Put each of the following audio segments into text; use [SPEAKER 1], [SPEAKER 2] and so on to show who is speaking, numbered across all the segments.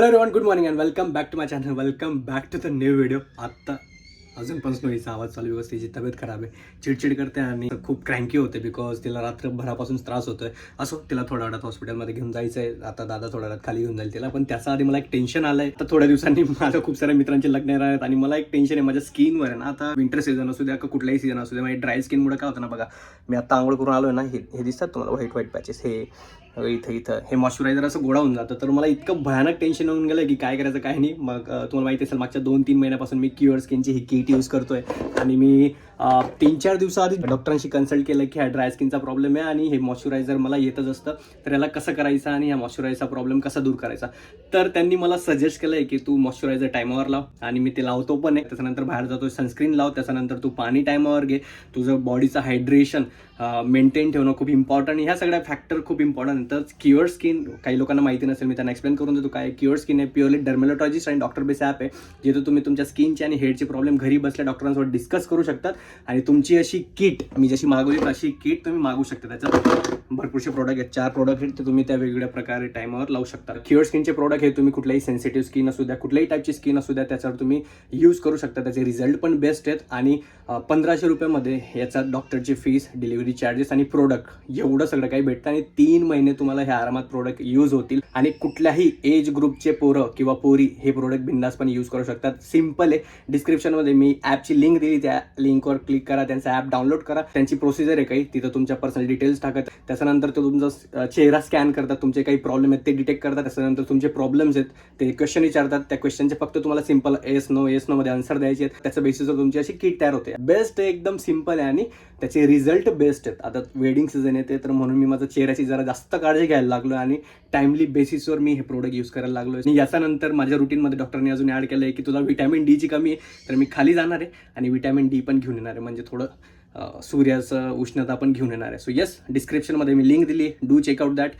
[SPEAKER 1] Hello everyone good morning and welcome back to my channel welcome back to the new video आत्ता अजून पण स्नोईचा आवाज चालू व्यवस्थित तिची तब्येत खराब आहे. चिडचिड करते आणि खूप क्रँकी होते बिकॉज तिला रात्रभरापासून त्रास होतोय. असो तिला थोड्या वेळात हॉस्पिटलमध्ये घेऊन जायचं आहे आता दादा थोड्या वेळात खाली घेऊन जाईल तिला. पण त्याचा आधी मला एक टेन्शन आलंय. तर थोड्या दिवसांनी माझ्या खूप साऱ्या मित्रांचे लग्न येणार आहेत आणि मला एक टेन्शन आहे. माझ्या स्किनवर आहे ना आता विंटर सीझन असू द्या का कुठलाही सीझन असू द्या माझी ड्राय स्किनमुळे काय होतं ना बघा. मी आता आंघोळ करून आलोय ना हे हे दिसतात तुम्हाला व्हाईट व्हाईट पॅचेस हे इथं इथं. हे मॉइश्चरायझर असं गोळा होऊन जातं. तर मला इतकं भयानक टेन्शन होऊन गेलं की काय करायचं काय नाही. मग तुम्हाला माहिती असेल मागच्या दोन तीन महिन्यापासून मी क्युअर स्किनची ही किट यूज करतोय. आणि मी तीन चार दिवसाआधी डॉक्टरांशी कन्सल्ट केलं की हा ड्राय स्किनचा प्रॉब्लेम आहे आणि हे मॉइश्चरायझर मला येतच असतं. तर याला कसं करायचं आणि ह्या मॉइश्चरायझरचा प्रॉब्लेम कसा दूर करायचा? तर त्यांनी मला सजेस्ट केलं आहे की तू मॉइश्चरायझर टायमावर लाव. आणि मी ते लावतो पण आहे. त्याच्यानंतर बाहेर जातो सनस्क्रीन लाव. त्याच्यानंतर तू पाणी टायमावर घे. तुझं बॉडीचं हायड्रेशन मेंटेन ठेवणं खूप इम्पॉर्टंट ह्या सगळ्या फॅक्टर खूप इम्पॉर्टंट तर क्युअर स्किन काही लोकांना माहिती नसेल मी त्यांना एक्सप्लेन करून देतो काय क्युअर स्किन आहे प्युअरली डर्मेलोटॉजिस्ट आणि डॉक्टर बेस ॲप आहे जिथे तुम्ही तुमच्या स्किनचे आणि हेडचे प्रॉब्लेम घरी बसल्या डॉक्टरांसोबत डिस्कस करू शकतात. आणि तुमची अशी किट मी जशी मागवली अशी किट तुम्ही मागू शकता. त्याचा भरपूरसे प्रोडक्ट आहेत. चार प्रोडक्ट आहेत ते तुम्ही त्या वेगवेगळ्या प्रकारे टायमावर लावू शकता. क्युअर स्किनचे प्रोडक्ट हे तुम्ही कुठल्याही सेन्सिटिव्ह स्किन असू द्या कुठल्याही टाईपची स्किन असू द्या त्याच्यावर तुम्ही यूज करू शकता. त्याचे रिझल्ट पण बेस्ट आहेत आणि पंधराशे रुपयामध्ये याचा डॉक्टरची फीस डिलिव्हरी चार्जेस आणि प्रोडक्ट एवढं सगळं काही भेटतं आणि तीन महिने तुम्हाला हे आरामात प्रोडक्ट यूज होतील. आणि कुठल्याही एज ग्रुपचे पोरं किंवा पोरी हे प्रोडक्ट बिंदासपणे यूज करू शकतात. सिंपल आहे. डिस्क्रिप्शनमध्ये मी ॲपची लिंक दिली त्या लिंकवर क्लिक करा त्यांचा ॲप डाउनलोड करा. त्यांची प्रोसिजर आहे काही तिथं तुमच्या पर्सनल डिटेल्स टाकत त्याच्यानंतर ते तुमचा चेहरा स्कॅन करतात तुमचे काही प्रॉब्लेम आहेत ते डिटेक्ट करतात त्याच्यानंतर तुमचे प्रॉब्लेम्स आहेत ते क्वेश्चन विचारतात त्या क्वेश्चनचे फक्त तुम्हाला simple yes no yes no मध्ये आन्सर द्यायचे आहेत. त्याच्या बेसिसवर तुमची अशी किट तयार होते. बेस्ट एकदम सिंपल आहे आणि त्याचे रिझल्ट बेस्ट आहेत. आता वेडिंग सीझन येते तर म्हणून मी माझ्या चेहऱ्याची जरा जास्त काळजी घ्यायला लागलो आणि टाइमली बेसिसवर मी हे प्रोडक्ट यूज करायला लागलो आणि याच्यानंतर माझ्या रुटीनमध्ये डॉक्टरने अजून ॲड केलं आहे की तुला व्हिटॅमिन डीची कमी आहे तर मी खाली जाणार आहे आणि व्हिटॅमिन डी पण घेऊन येणार आहे. म्हणजे थोडं सूर्याचं उष्णता पण घेऊन येणार आहे. सो येस डिस्क्रिप्शनमध्ये मी लिंक दिली. Do check out that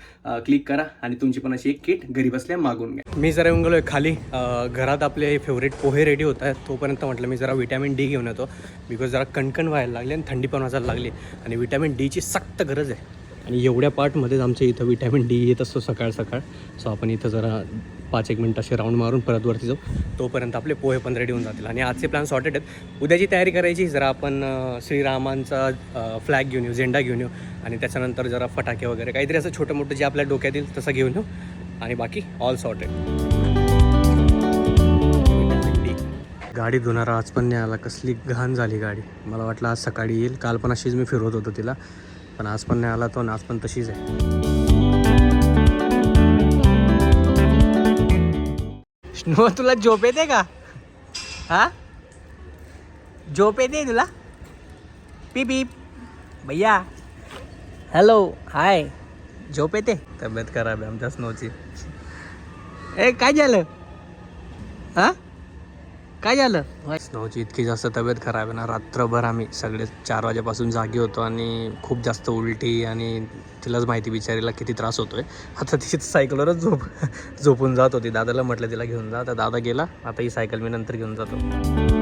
[SPEAKER 1] click करा आणि तुमची पण अशी एक किट घरी बसल्या मागून घ्या. मी जरा येऊन गेलो खाली. Uh, घरात आपले फेवरेट पोहे रेडी होत आहेत. तोपर्यंत म्हटलं मी जरा विटॅमिन डी घेऊन येतो. बिकॉज जरा कणकण व्हायला लागली आणि थंडी पण वाजायला लागली. आणि विटॅमिन डीची सक्त गरज आहे. आणि एवढ्या पार्टमध्येच आमच्या इथं विटॅमिन डी येत असतो सकाळ सकाळ. सो आपण इथं जरा पाच एक मिनटं असे राऊंड मारून परत वरती जाऊ. तोपर्यंत आपले पोहे पण रेडी होऊन जातील. आणि आजचे प्लॅन सॉर्टेड आहेत. उद्याची तयारी करायची जरा आपण श्रीरामांचा फ्लॅग घेऊन येऊ झेंडा घेऊन येऊ. आणि त्याच्यानंतर जरा फटाके वगैरे काहीतरी असं छोटं मोठं जे आपल्या डोक्यात येईल तसं घेऊन येऊ. आणि बाकी ऑल सॉर्टेड गाडी धुणारा आज पण नाही आला कसली घाण झाली गाडी. मला वाटलं आज सकाळी येईल. काल पण अशीच मी फिरवत होतो तिला. पण आज पण नाही आला तो आणि आज पण तशीच आहे. स्नो तुला झोप येते का? हा? झोप येते तुला? पी पीप. भैया. हॅलो हाय झोप येते? तब्येत खराब आहे आमच्या स्नोची ए काय झालं? हा? काय झालं? स्नोची इतकी जास्त तब्येत खराब आहे ना. रात्रभर आम्ही सगळे चार वाजेपासून जागी होतो आणि खूप जास्त उलटी आणि तिलाच माहिती बिचारीला किती त्रास होतोय. आता तिची सायकलवरच झोप झोपून जात होती. दादाला म्हटलं तिला घेऊन जा. आता दादा गेला. आता ही सायकल मी नंतर घेऊन जातो.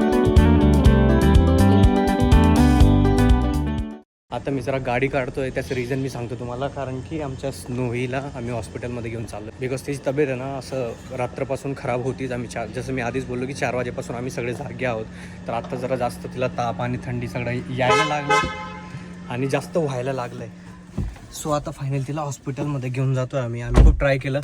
[SPEAKER 1] आता मी जरा गाडी काढतोय त्याचं रिझन मी सांगतो तुम्हाला. कारण की आमच्या स्नोहीला आम्ही हॉस्पिटलमध्ये घेऊन चाललो बिकॉज तिची तब्येत आहे ना असं रात्रपासून खराब होतीच. आम्ही चार जसं मी आधीच बोललो की चार वाजेपासून आम्ही सगळे जागे आहोत. तर आत्ता जरा जास्त तिला ताप आणि थंडी सगळं यायला लागलं आणि जास्त व्हायला लागलं आहे सो आता फायनल तिला हॉस्पिटलमध्ये घेऊन जातो आम्ही. आम्ही खूप ट्राय केलं.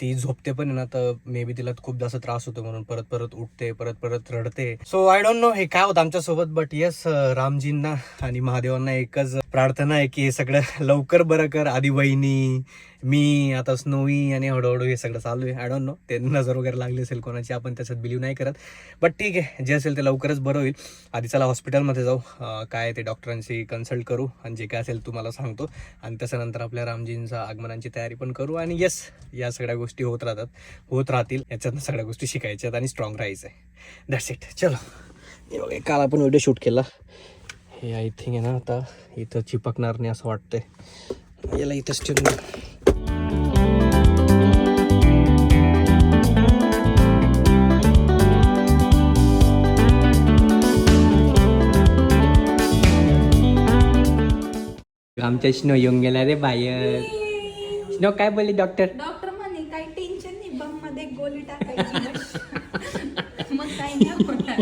[SPEAKER 1] ती झोपते पण ना तर मे बी तिला खूप जास्त त्रास होतो म्हणून परत परत उठते परत परत रडते. सो आय डोंट नो हे काय होतं आमच्यासोबत बट येस रामजींना आणि महादेवांना एकच प्रार्थना आहे की हे सगळं लवकर बरं कर आधी वहिनी मी आता स्नोई आणि हळूहळू हे सगळं चालू आहे. आय डोंट नो ते नजर वगैरे लागली असेल कोणाची आपण त्याच्यात बिलीव्ह नाही करत. बट ठीक आहे जे असेल ते लवकरच बरं होईल. आधी चला हॉस्पिटलमध्ये जाऊ. काय ते डॉक्टरांशी कन्सल्ट करू आणि जे काय असेल तुम्हाला सांगतो. आणि त्याच्यानंतर आपल्या रामजींचा आगमनाची तयारी पण करू. आणि येस या सगळ्या गोष्टी होत राहतात. होत राहतील. याच्यातनं सगळ्या गोष्टी शिकायच्यात आणि स्ट्रॉंग राहायचं आहे दॅट्स इट चलो काल आपण व्हिडिओ शूट केला. हे आय थिंक आहे ना आता इथं चिपकणार नाही असं वाटतंय. याला इथंच ठेवून आमच्या स्नो येऊन गेला रे बाय. स्नो काय बोलली डॉक्टर
[SPEAKER 2] डॉक्टर म्हणे काय टेन्शन नाही बममध्ये गोली टाकायची मग काय नाही होणार.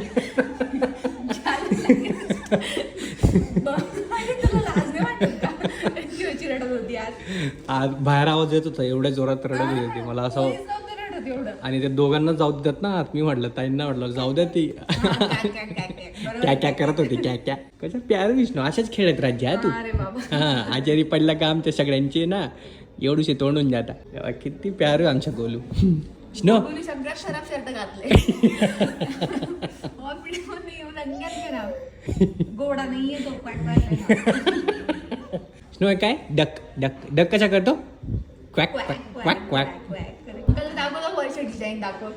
[SPEAKER 1] आज. बाहेर आवाज येत होता एवढ्या जोरात रडत होती मला असं आणि ते दोघांना जाऊ देत ना मी म्हटलं ताईंना म्हटलं जाऊ द्या ती. क्या क्या करत होती क्या क्या कसं प्यार विष्णू अशाच खेळत राज्य तू.
[SPEAKER 2] अरे बाबा.
[SPEAKER 1] हा आजारी पडला का आमच्या सगळ्यांची ना एवढीशी तोंडून जाता. तेव्हा किती प्यार आहे आमच्या गोलू. स्नो
[SPEAKER 2] कोणी सगळ्यात खराब शर्ट घातले. हॉस्पिटलमध्ये येऊन अंगात खराब गोडा नाहीये तो क्वाक क्वाक
[SPEAKER 1] स्नो काय? Duck duck. डक कशा करतो? क्वॅक क्वॅक क्वॅक क्वॅक.
[SPEAKER 2] डिझाईन दाखव.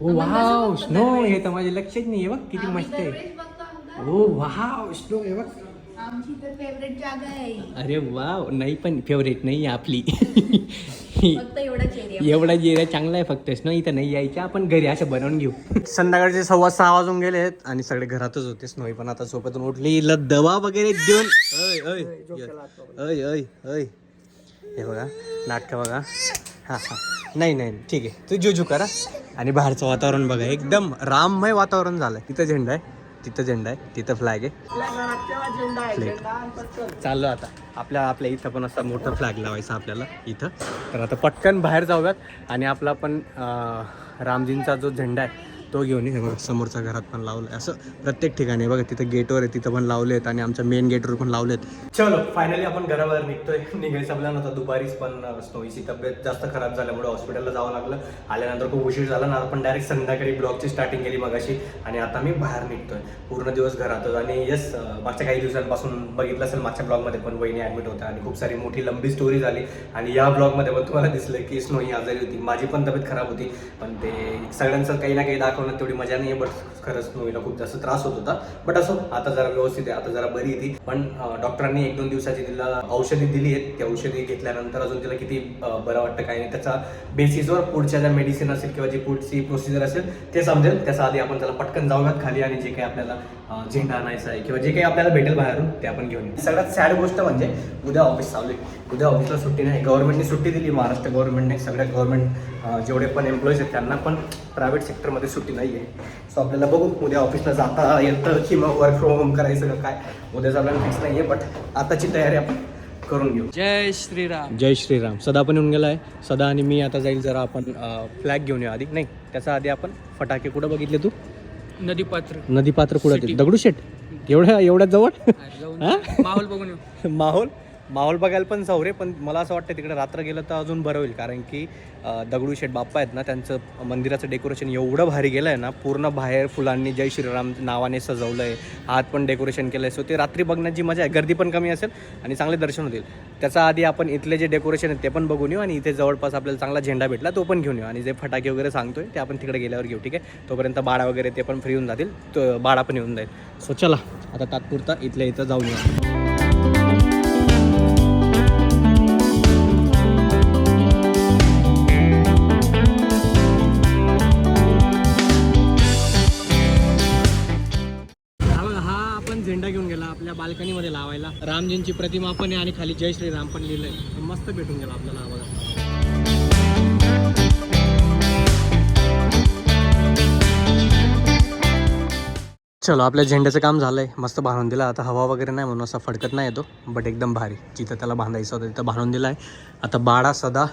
[SPEAKER 1] ओ वाव स्नो हे तर माझ्या लक्षात नाही बघ किती मस्त आहे. ओ वाव स्नो हे बघ.
[SPEAKER 2] आमची तर फेवरेट जागा आहे.
[SPEAKER 1] अरे वाव नाही पण फेवरेट नाही आहे आपली.
[SPEAKER 2] फक्त एवढाच एरिया
[SPEAKER 1] एवढा जिरा चांगला आहे फक्त स्नो इथं नाही यायचं आपण घरी असं बनवून घेऊ. संध्याकाळचे सव्वा सहा वाजून गेले आहेत आणि सगळे घरातच होते. स्नोई पण आता सोप्यातून उठली. दवा वगैरे देऊन अय अय अय अय अय हे बघा नाटकं बघा. हां हां. नाही नाही ठीक आहे. तू जुजू करा. आणि बाहेरचं वातावरण बघा. एकदम राममय वातावरण झालंय. तिथं झेंडा आहे. तिथं झेंडा आहे. तिथं फ्लॅग आहे. फ्लॅग चाललो आता. आपल्या आपल्या इथं पण असा मोठा फ्लॅग लावायचा आपल्याला. इथं. तर आता पटकन बाहेर जाऊयात. आणि आपला पण रामजींचा जो झेंडा आहे तो घेऊन ये बघा समोरच्या घरात पण लावलं आहे असं प्रत्येक ठिकाणी बघा तिथं गेटवर आहे तिथं पण लावले आहेत आणि आमच्या मेन गेटवर पण लावलेत. चलो फायनली आपण घराबाहेर निघतोय. निघायचं आपल्याला नव्हतं दुपारीच पण स्नोईची तब्येत जास्त खराब झाल्यामुळे हॉस्पिटलला जावं लागलं. आल्यानंतर खूप उशीर झाला ना आपण डायरेक्ट संध्याकाळी ब्लॉगची स्टार्टिंग केली मगाशी आणि आता मी बाहेर निघतोय. पूर्ण दिवस घरातच. आणि येस मागच्या काही दिवसांपासून बघितलं असेल मागच्या ब्लॉगमध्ये पण वहिनी ॲडमिट होत्या आणि खूप सारी मोठी लंबी स्टोरी झाली. आणि या ब्लॉगमध्ये पण तुम्हाला दिसलं की स्नो ही आजारी होती. माझी पण तब्येत खराब होती. पण ते सगळ्यांचं काही ना काही दाखवण्यात तेवढी मजा नाही बट खरंच स्नोईला खूप जास्त त्रास होत होता. बट असो आता जरा व्यवस्थित आहे. आता जरा बरी ती. पण डॉक्टरांनी एक दोन दिवसाची तिला औषधी दिली आहेत ती औषधी घेतल्यानंतर अजून तिला किती बरं वाटतं काय नाही. त्याचा बेसिसवर पुढच्या ज्या मेडिसिन असेल किंवा जी पुढची प्रोसिजर असेल ते समजेल. त्याच्या आधी आपण त्याला पटकन जाऊयात खाली आणि जे काही आपल्याला झेंडा आणायचा आहे किंवा जे काही आपल्याला भेटेल बाहेरून ते आपण घेऊन येऊ. सगळ्यात सॅड गोष्ट म्हणजे उद्या ऑफिस चालू आहे. उद्या ऑफिसला सुट्टी नाही. गव्हर्नमेंटने सुट्टी दिली. महाराष्ट्र गव्हर्नमेंटने सगळ्या गव्हर्नमेंट जेवढे पण एम्प्लॉईज आहेत त्यांना पण प्रायव्हेट सेक्टरमध्ये सुट्टी नाही आहे सो आपल्याला बघू उद्या ऑफिसला जाता येतं की मग वर्क फ्रॉम होम करायचं का काय? उद्याचा आपल्याला फिक्स नाही आहे बट आताची तयारी आपण करून घेऊ.
[SPEAKER 3] जय श्रीराम.
[SPEAKER 1] जय श्रीराम. सदा पण येऊन गेला आहे सदा आणि मी आता जाईल जरा आपण फ्लॅग घेऊन येऊ आधी. नाही त्याच्या आधी आपण फटाके कुठं बघितले तू?
[SPEAKER 3] नदी पात्र.
[SPEAKER 1] नदी पात्र कुठं. दगडूशेठ. एवढ्या एवढ्या जवळ?
[SPEAKER 3] जाऊन
[SPEAKER 1] हा?
[SPEAKER 3] माहोल बघून येऊ.
[SPEAKER 1] माहोल? माहोल बघायला पण जाऊ रे पण मला असं वाटतं तिकडे रात्र गेलं तर अजून बरं होईल. कारण की दगडूशेठ बाप्पा आहेत ना त्यांचं मंदिराचं डेकोरेशन एवढं भारी गेलं आहे ना पूर्ण बाहेर फुलांनी जय श्रीराम नावाने सजवलं आहे आत पण डेकोरेशन केलं आहे सो ते रात्री बघण्याची मजा आहे गर्दी पण कमी असेल आणि चांगले दर्शन होतील. त्याच्या आधी आपण इथले जे डेकोरेशन आहे ते पण बघून येऊ आणि इथे जवळपास आपल्याला चांगला झेंडा भेटला तो पण घेऊन येऊ. आणि जे फटाके वगैरे सांगतोय ते आपण तिकडे गेल्यावर घेऊ ठीक आहे? तोपर्यंत बाळा वगैरे ते पण फ्री होऊन जातील तो बाळा पण येऊन जाईल. सो चला आता तात्पुरता इथल्या इथं जाऊन येऊ. आपल्या बाल्कनीमध्ये लावायला. रामजींची प्रतिमा पण आहे आणि खाली जय श्रीराम पण लिहिलंय. मस्त भेटून गेला आपल्याला हा बघा. चलो आपल्या झेंड्याचं काम झालंय. मस्त बांधून दिला. आता हवा वगैरे नाही म्हणून असा फडकत नाही येतो. बट एकदम भारी. जिथं त्याला बांधायचं होतं तिथं बांधून दिला आहे आता बाळा सदा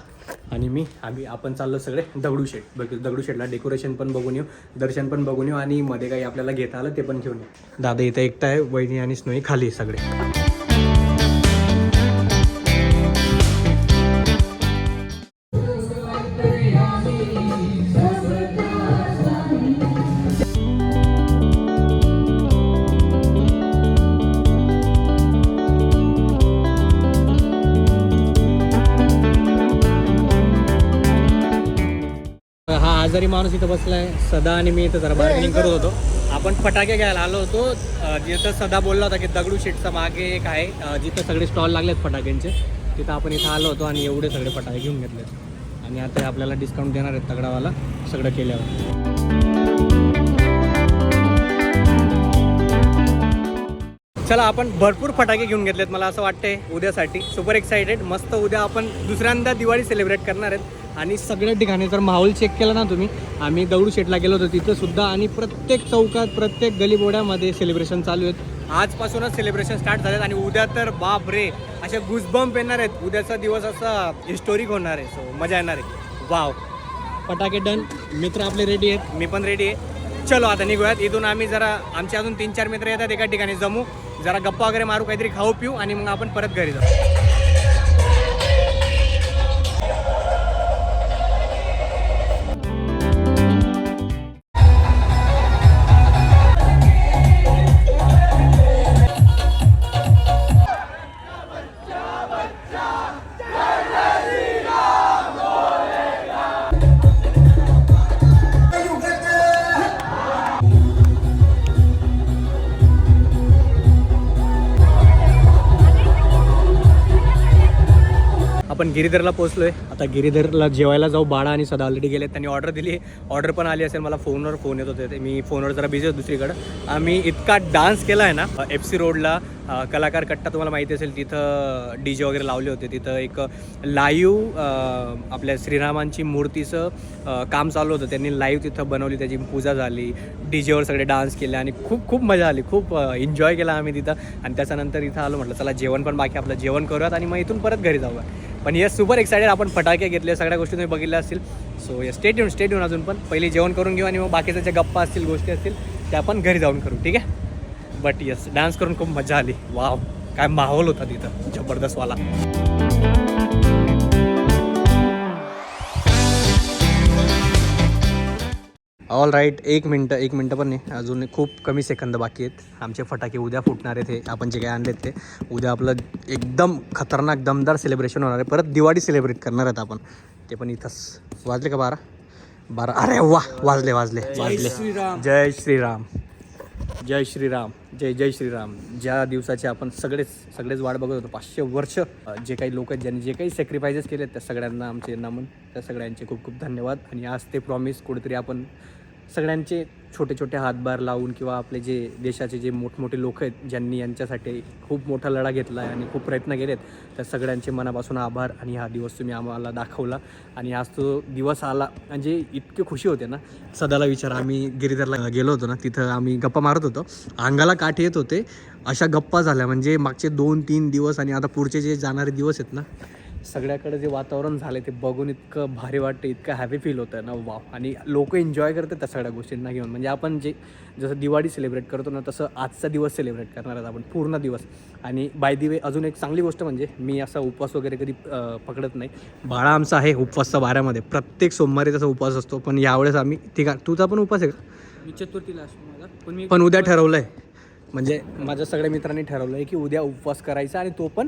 [SPEAKER 1] आणि मी आम्ही आपण चाललो सगळे दगडूशेठ बघ दगडूशेठला डेकोरेशन पण बघून येऊ दर्शन पण बघून येऊ आणि मध्ये काही आपल्याला घेता आलं ते पण घेऊन येऊ. दादा इथं एकटा आहे वहिनी आणि स्नोई खाली सगळे. आजारी माणूस इथं बसलाय सदा आणि मी इथं जरा बार्गेनिंग करत होतो. आपण फटाके घ्यायला आलो होतो जिथं सदा बोलला होता की दगडू शेटचा मागे एक आहे जिथं सगळे स्टॉल लागलेत फटाक्यांचे तिथं आपण इथं आलो होतो आणि एवढे सगळे फटाके घेऊन घेतलेत आणि आता आपल्याला डिस्काउंट देणार आहेत तगडावाला सगळं केल्यावर. चला आपण भरपूर फटाके घेऊन घेतलेत मला असं वाटतंय उद्यासाठी. सुपर एक्साइटेड मस्त उद्या आपण दुसऱ्यांदा दिवाळी सेलिब्रेट करणार आहेत. आणि सगळ्या ठिकाणी जर माहोल चेक केला ना तुम्ही. आम्ही दगडूशेठला गेलो होतो तिथं सुद्धा आणि प्रत्येक चौकात प्रत्येक गलीबोड्यामध्ये सेलिब्रेशन चालू आहेत. आजपासूनच सेलिब्रेशन स्टार्ट झालेत आणि उद्या तर बाप रे असे गुजबंप येणार आहेत. उद्याचा दिवस असा हिस्टोरिक होणार आहे. सो मजा येणार आहे. वाव फटाके डन मित्र आपले रेडी आहेत. मी पण रेडी आहे. चलो आता निघूयात. इथून आम्ही जरा आमचे अजून तीन चार मित्र येतात एका ठिकाणी. जमू. जरा गप्पा वगैरे मारू काहीतरी खाऊ पिऊ आणि मग आपण परत घरी जाऊ. आपण गिरीधरला पोहोचलोय. आता गिरीधरला जेवायला जाऊ. बाळा आणि सदा ऑलरेडी गेले त्यांनी ऑर्डर दिली. ऑर्डर पण आली असेल. मला फोनवर फोन येत होते. ते मी फोनवर जरा बिझी होतो दुसरीकडं. आम्ही इतका डान्स केला आहे ना एफ सी रोडला कलाकार कट्टा तुम्हाला माहिती असेल तिथं डी जे वगैरे लावले होते. तिथं एक लाईव्ह आपल्या श्रीरामांची मूर्तीचं काम चालू होतं. त्यांनी लाईव्ह तिथं बनवली. त्याची पूजा झाली. डी जेवर सगळे डान्स केले आणि खूप खूप मजा आली. खूप एन्जॉय केला आम्ही तिथं. आणि त्याच्यानंतर इथं आलो म्हटलं चला जेवण पण बाकी आपलं जेवण करूयात आणि मग इथून परत घरी जाऊया. पण येस सुपर एक्सायटेड आपण फटाके घेतले सगळ्या गोष्टी तुम्ही बघितल्या असतील. सो येस स्टेट येऊन स्टेट येऊन अजून पण. पहिले जेवण करून घेऊ आणि मग बाकीच्या ज्या गप्पा असतील गोष्टी असतील त्या आपण घरी जाऊन करू ठीक आहे? बट येस डान्स करून खूप मजा आली. वाव काय माहोल होता तिथं जबरदस्तवाला ऑल राईट एक मिनटं एक मिनटं पण नाही. अजून खूप कमी सेकंद बाकी आहेत. आमचे फटाके उद्या फुटणार आहेत हे. आपण जे काही आणलेत ते. उद्या आपलं एकदम खतरनाक दमदार सेलिब्रेशन होणार आहे. परत दिवाळी सेलिब्रेट करणार आहेत आपण. ते पण इथंच. वाजले का बारा? बारा. अरे वा! वाजले वाजले वाजले. जय श्रीराम. जय श्रीराम. जय जय श्रीराम. ज्या दिवसाचे आपण सगळेच सगळेच वाट बघत होतो पाचशे वर्ष जे काही लोक आहेत ज्यांनी जे काही सॅक्रिफायसेस केले त्या सगळ्यांना आमचे नमन त्या सगळ्यांचे खूप खूप धन्यवाद. आणि आज ते प्रॉमिस कुठेतरी आपण सगळ्यांचे छोटे छोटे हातभार लावून किंवा आपले जे देशाचे जे मोठमोठे लोक आहेत ज्यांनी यांच्यासाठी खूप मोठा लढा घेतला आहे आणि खूप प्रयत्न केलेत त्या सगळ्यांचे मनापासून आभार आणि हा दिवस तुम्ही आम्हाला दाखवला. आणि आज तो दिवस आला म्हणजे इतके खुशी होते ना. सदाला विचार आम्ही गिरीधरला गेलो होतो ना तिथं आम्ही गप्पा मारत होतो. अंगाला काठ येत होते अशा गप्पा झाल्या. म्हणजे मागचे दोन तीन दिवस आणि आता पुढचे जे जाणारे दिवस आहेत ना सगळ्याकडे जे वातावरण झालं ते बघून इतकं भारी वाटतं इतकं हॅपी फील होतं ना वाव आणि लोक एन्जॉय करतात त्या सगळ्या गोष्टींना घेऊन. म्हणजे आपण जे जसं दिवाळी सेलिब्रेट करतो ना तसं आजचा दिवस सेलिब्रेट करणार आहोत आपण पूर्ण दिवस. आणि बाय दी वे अजून एक चांगली गोष्ट म्हणजे मी असा उपवास वगैरे कधी पकडत नाही. बाळा आमचा आहे उपवासचा बाऱ्यामध्ये प्रत्येक सोमवारी त्याचा उपवास असतो पण यावेळेस आम्ही ठीक आहे तुझा पण उपवास आहे का?
[SPEAKER 3] मी चतुर्थीला असतो माझा पण मी
[SPEAKER 1] पण उद्या ठरवलं आहे म्हणजे माझ्या सगळ्या मित्रांनी ठरवलं आहे की उद्या उपवास करायचा आणि तो पण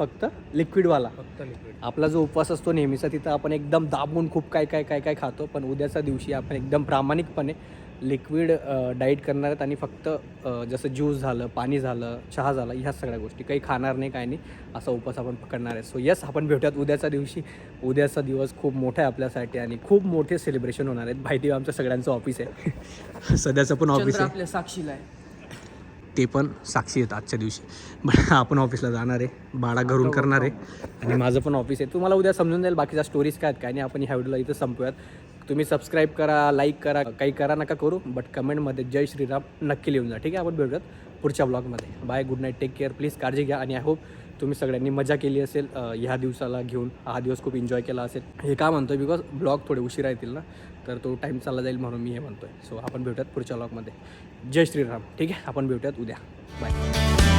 [SPEAKER 1] फक्त लिक्विडवाला
[SPEAKER 3] फक्त लिक्विड
[SPEAKER 1] आपला जो उपवास असतो नेहमीचा तिथं आपण एकदम दाबून खूप काय काय काय काय खातो पण उद्याच्या दिवशी आपण एकदम प्रामाणिकपणे लिक्विड डाईट करणार आहेत आणि फक्त अ, जसं ज्यूस झालं पाणी झालं चहा झाला ह्या सगळ्या गोष्टी. काही खाणार नाही काय नाही असा उपवास आपण पकडणार आहे सो यस आपण भेटूयात उद्याच्या दिवशी. उद्याचा दिवस खूप मोठा आहे आपल्यासाठी आणि खूप मोठे सेलिब्रेशन होणार आहेत. माहिती आमचं सगळ्यांचं ऑफिस आहे. सध्याचं पण ऑफिस
[SPEAKER 3] चंद्र
[SPEAKER 1] आहे
[SPEAKER 3] आपल्या साक्षीला आहे.
[SPEAKER 1] ते पण साक्षी आहेत आजच्या दिवशी. बट आपण ऑफिसला जाणार आहे. बाळा घरून करणार आहे. आणि माझं पण ऑफिस आहे. तुम्हाला उद्या समजून जाईल बाकीच्या स्टोरीज काय आहेत काय नाही. आपण ह्या व्हिडिओला इथं संपूयात. तुम्ही सबस्क्राईब करा लाईक करा. काही करा नका करू बट कमेंटमध्ये जय श्रीराम नक्की लिहून जा. ठीक आहे? आपण भेटूयात पुढच्या ब्लॉगमध्ये bye good night take care please काळजी घ्या. आणि आय होप तुम्ही सगळ्यांनी मजा केली असेल ह्या दिवसाला घेऊन. हा दिवस खूप एन्जॉय केला असेल. हे का म्हणतोय? बिकॉज ब्लॉग थोडे उशिरा येतील ना. तर तो टाईम चालला जाईल म्हणून मी हे म्हणतोय. सो आपण भेटूयात पुढच्या लॉकमध्ये जय श्रीराम. ठीक आहे? आपण भेटूयात उद्या. बाय